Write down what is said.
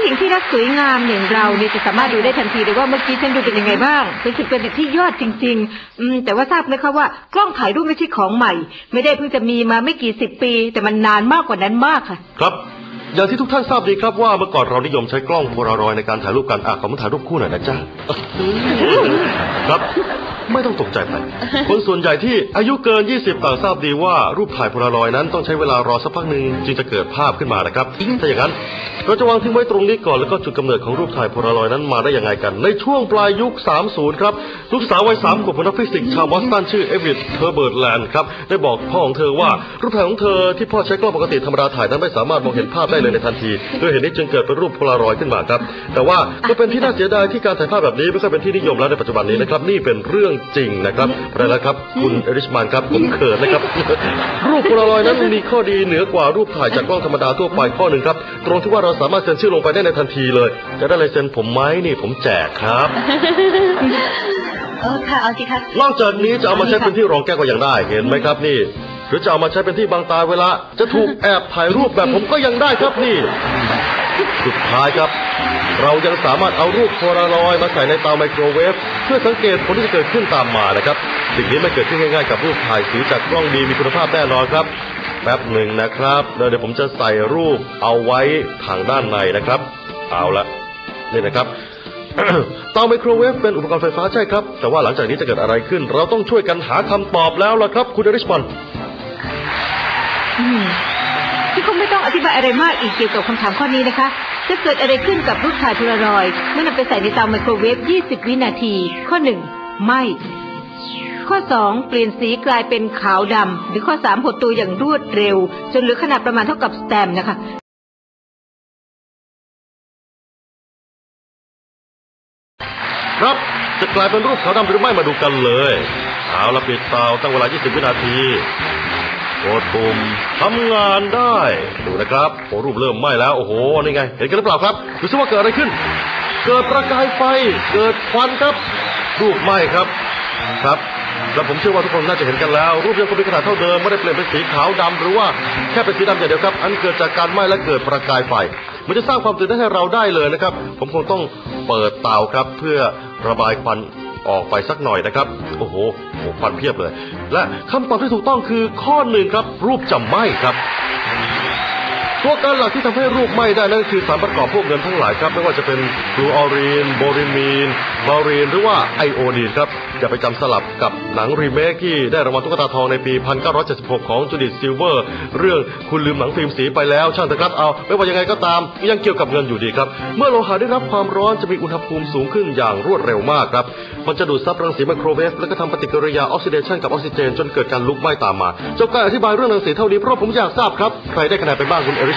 ผู้หญิงที่รักสวยงามอย่างเราเนี่ยจะสามารถดูได้ทันทีเลยว่าเมื่อกี้ฉันดูเป็นยังไงบ้างเป็นสุดเป็นที่ยอดจริง ๆ อืมแต่ว่าทราบไหมคะว่ากล้องถ่ายรูปไม่ใช่ของใหม่ ไม่ได้เพิ่งจะมีมาไม่กี่สิบปี แต่มันนานมากกว่านั้นมากค่ะ ครับ อย่างที่ทุกท่านทราบดีครับว่าเมื่อก่อนเรานิยมใช้กล้องโพลารอยด์ในการถ่ายรูปกันอะขอมาถ่ายรูปคู่หน่อยนะจ๊ะ ครับ ไม่ต้องตกใจไป คนส่วนใหญ่ที่อายุเกิน 20 ต่างทราบดีว่ารูปถ่ายโพลารอยด์นั้นต้องใช้เวลารอสักพักหนึ่งจึงจะเกิดภาพขึ้นมานะครับ ถ้าอย่างนั้นเราจะวางทิ้งไว้ตรงนี้ก่อนแล้วก็จุดกำเนิดของรูปถ่ายโพลารอยด์นั้นมาได้ยังไงกัน ในช่วงปลายยุค 30 ครับ ลูกสาววัยสามขวบของนักฟิสิกส์ชาวบอสตันชื่อเอวิดเทอร์เบิร์ตแลนด์ครับได้บอกพ่อของเธอว่ารูปถ่ายของเธอที่พ่อใช้กล้องปกติธรรมดาถ่ายนั้นไม่สามารถมองเห็นภาพได้เลยในทันทีด้วยเหตุนี้จึงเกิดเป็นรูปโพลารอยด์ขึ้นมาครับแต่ว่าก็เป็นที่น่าเสียดายที่การถ่ายภาพแบบนี้ไม่ค่อยเป็นที่นิยมแล้วในปัจจุบันนี้นะครับนี่เป็นเรื่องจริงนะครับเพราะฉะนั้นครับคุณเอริชมันครับผมเขินนะครับ รูปโพลารอยด์นั้นมีข้อดีเหนือกว่ารูปถ่ายจากกล้องธรรมดาทั่วไปข้อหนึ่งครับ ตรงที่ว่าเราสามารถเซ็นชื่อลงไปได้ในทันทีเลย จะได้ลายเซ็นผมไหมนี่ผมแจกครับเออค่ะเอาสิคะนอกจากนี้จะเอามาใช้เป็นที่รองแก้วก็ยังได้เห็นไหมครับนี่หรือจะเอามาใช้เป็นที่บังตาเวลา จะถูกแอบถ่ายรูปแบบผมก็ยังได้ครับนี่ สุดท้ายครับ เรายังสามารถเอารูปโพลารอยด์มาใส่ในเตาไมโครเวฟเพื่อสังเกตผลที่จะเกิดขึ้นตามมานะครับ สิ่งนี้ไม่เกิดขึ้นง่ายๆกับรูปถ่ายสีจากกล้องดีมีคุณภาพแน่นอนครับแป๊บหนึ่งนะครับเดี๋ยวผมจะใส่รูปเอาไว้ทางด้านในนะครับ เอาละนี่นะครับเตาไมโครเวฟเป็นอุปกรณ์ไฟฟ้าใช่ครับ แต่ว่าหลังจากนี้จะเกิดอะไรขึ้น เราต้องช่วยกันหาคำตอบแล้วล่ะครับ คุณเดริชมอนที่คงไม่ต้องอธิบายอะไรมากอีกเกี่ยวกับคำถามข้อนี้นะคะ จะเกิดอะไรขึ้นกับรูปถ่ายโพลารอยด์เมื่อนำไปใส่ในเตาไมโครเวฟ 20 วินาที ข้อ 1ไม่ข้อ 2 เปลี่ยนสีกลายเป็นขาวดำ หรือข้อ 3 หดตัวอย่างรวดเร็ว จนเหลือขนาดประมาณเท่ากับสแตมป์นะคะครับจะกลายเป็นรูปขาวดำหรือไม่มาดูกันเลย เอาละปิดเตาตั้งเวลา 20 วินาที กดปุ่มทำงานได้ ดูนะครับโอ้รูปเริ่มไหม้แล้ว โอ้โห นี่ไง เห็นกันหรือเปล่าครับ ดูซิว่าเกิดอะไรขึ้น เกิดประกายไฟ เกิดควันครับ รูปไหม้ครับ ครับ แล้วผมเชื่อว่าทุกคนน่าจะเห็นกันแล้ว รูปยังคงเป็นขนาดเท่าเดิม ไม่ได้เปลี่ยนเป็นสีขาวดำหรือว่าแค่เป็นสีดำอย่างเดียวครับ อันเกิดจากการไหม้และเกิดประกายไฟ มันจะสร้างความตื่นเต้นให้เราได้เลยนะครับ ผมคงต้องเปิดเตาครับเพื่อระบายควัน ออกไปสักหน่อยนะครับ โอ้โหโอ้โหควันเพียบเลย และคำตอบที่ถูกต้องคือข้อหนึ่งครับ รูปจำไม้ครับ ตัวการหลักที่ทำให้รูปไหม้ได้นั่นคือสารประกอบพวกเงินทั้งหลายครับไม่ว่าจะเป็นฟลูออรีนโบริมีนบอรีนหรือว่าไอโอดีนครับอย่าไปจำสลับกับหนังรีเมคที่ได้รางวัลตุ๊กตาทองในปี 1976 ของจูดิตซิลเวอร์ เรื่องคุณลืมหนังฟิล์มสีไปแล้วช่างเถอะครับเอา ไม่ว่ายังไงก็ตามยังเกี่ยวกับเงินอยู่ดีครับ เมื่อโลหะได้รับความร้อนจะมีอุณหภูมิสูงขึ้นอย่างรวดเร็วมากครับมันจะดูดซับรังสีไมโครเวฟแล้วก็ทำปฏิกิริยาออกซิเดชันกับออกซิเจนจนเกิดการลุกไหม้ตามมาจบการอธิบายเรื่องรังสีเท่านี้เพราะผมอยากทราบครับใครได้คะแนนไปบ้างคุณเอ